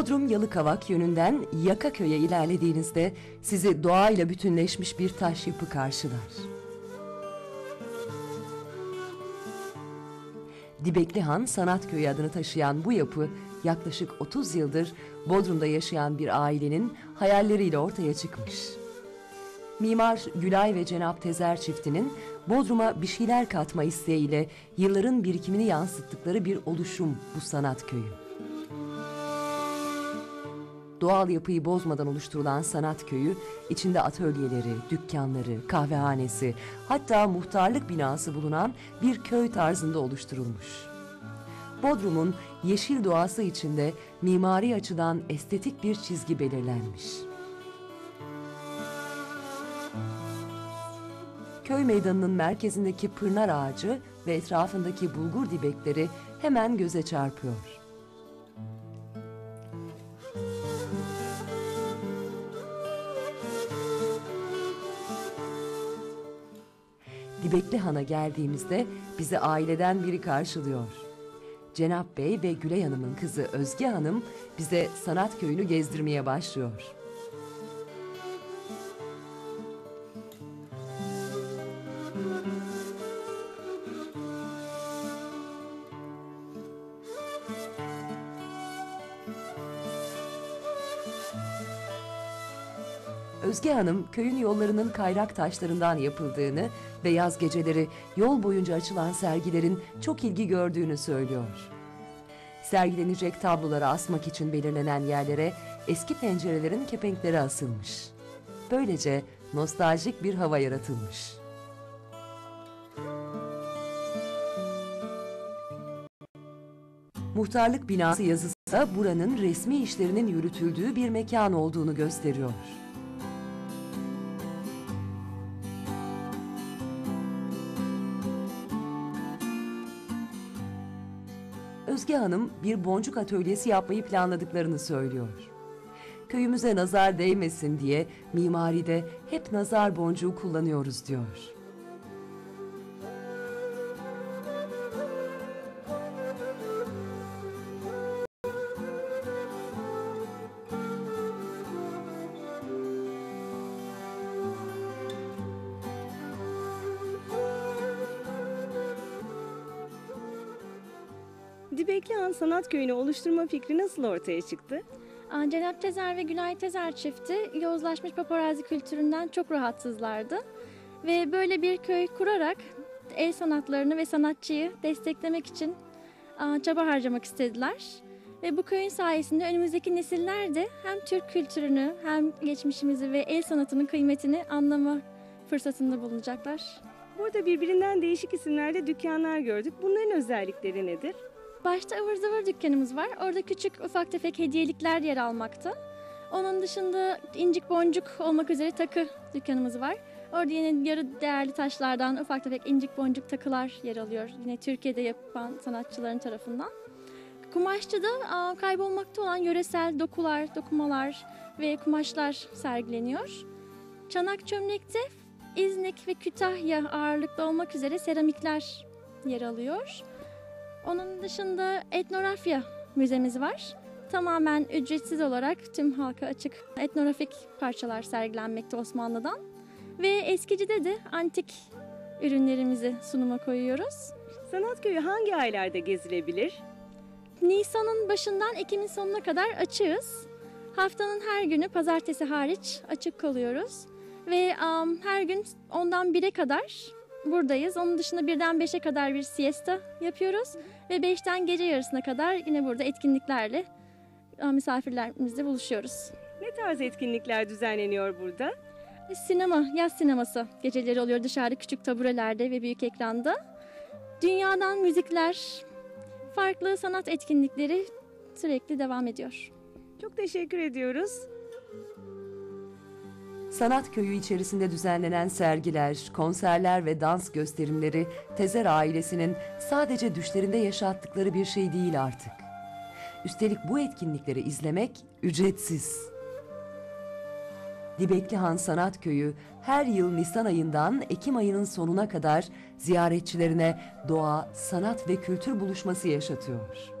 Bodrum Yalıkavak yönünden Yakaköy'e ilerlediğinizde sizi doğayla bütünleşmiş bir taş yapı karşılar. Dibekli Han Sanat Köyü adını taşıyan bu yapı yaklaşık 30 yıldır Bodrum'da yaşayan bir ailenin hayalleriyle ortaya çıkmış. Mimar Gülay ve Cenap Tezer çiftinin Bodrum'a bir şeyler katma isteğiyle yılların birikimini yansıttıkları bir oluşum bu sanat köyü. Doğal yapıyı bozmadan oluşturulan sanat köyü, içinde atölyeleri, dükkanları, kahvehanesi, hatta muhtarlık binası bulunan bir köy tarzında oluşturulmuş. Bodrum'un yeşil doğası içinde mimari açıdan estetik bir çizgi belirlenmiş. Köy meydanının merkezindeki pırnar ağacı ve etrafındaki bulgur dibekleri hemen göze çarpıyor. Dibekli Han'a geldiğimizde bizi aileden biri karşılıyor. Cenap Bey ve Gülay Hanım'ın kızı Özge Hanım bize sanat köyünü gezdirmeye başlıyor. Özge Hanım köyün yollarının kayrak taşlarından yapıldığını ve yaz geceleri yol boyunca açılan sergilerin çok ilgi gördüğünü söylüyor. Sergilenecek tabloları asmak için belirlenen yerlere eski pencerelerin kepenkleri asılmış. Böylece nostaljik bir hava yaratılmış. Muhtarlık binası yazısı da buranın resmi işlerinin yürütüldüğü bir mekan olduğunu gösteriyor. Özge Hanım bir boncuk atölyesi yapmayı planladıklarını söylüyor. Köyümüze nazar değmesin diye mimaride hep nazar boncuğu kullanıyoruz diyor. Dibekli Han Sanat Köyü'nü oluşturma fikri nasıl ortaya çıktı? Cenap Tezer ve Gülay Tezer çifti yozlaşmış paparazzi kültüründen çok rahatsızlardı. Ve böyle bir köy kurarak el sanatlarını ve sanatçıyı desteklemek için çaba harcamak istediler. Ve bu köyün sayesinde önümüzdeki nesiller de hem Türk kültürünü hem geçmişimizi ve el sanatının kıymetini anlama fırsatında bulunacaklar. Burada birbirinden değişik isimlerde dükkanlar gördük. Bunların özellikleri nedir? Başta ıvır zıvır dükkanımız var. Orada küçük ufak tefek hediyelikler yer almakta. Onun dışında incik boncuk olmak üzere takı dükkanımız var. Orada yine yarı değerli taşlardan ufak tefek incik boncuk takılar yer alıyor. Yine Türkiye'de yapan sanatçıların tarafından. Kumaşçıda kaybolmakta olan yöresel dokular, dokumalar ve kumaşlar sergileniyor. Çanak çömlekte İznik ve Kütahya ağırlıklı olmak üzere seramikler yer alıyor. Onun dışında etnografya müzemiz var. Tamamen ücretsiz olarak tüm halka açık etnografik parçalar sergilenmekte Osmanlı'dan. Ve eskicide de antik ürünlerimizi sunuma koyuyoruz. Sanat Köyü hangi aylarda gezilebilir? Nisan'ın başından Ekim'in sonuna kadar açığız. Haftanın her günü pazartesi hariç açık kalıyoruz. Ve um, her gün ondan 1'e kadar buradayız. Onun dışında birden 5'e kadar bir siesta yapıyoruz. Ve 5'ten gece yarısına kadar yine burada etkinliklerle um, misafirlerimizle buluşuyoruz. Ne tarz etkinlikler düzenleniyor burada? Ve Sinema, yaz sineması geceleri oluyor dışarıda küçük taburelerde ve büyük ekranda. Dünyadan müzikler, farklı sanat etkinlikleri sürekli devam ediyor. Çok teşekkür ediyoruz. Sanat köyü içerisinde düzenlenen sergiler, konserler ve dans gösterimleri Tezer ailesinin sadece düşlerinde yaşattıkları bir şey değil artık. Üstelik bu etkinlikleri izlemek ücretsiz. Dibekli Han Sanat Köyü her yıl Nisan ayından Ekim ayının sonuna kadar ziyaretçilerine doğa, sanat ve kültür buluşması yaşatıyor.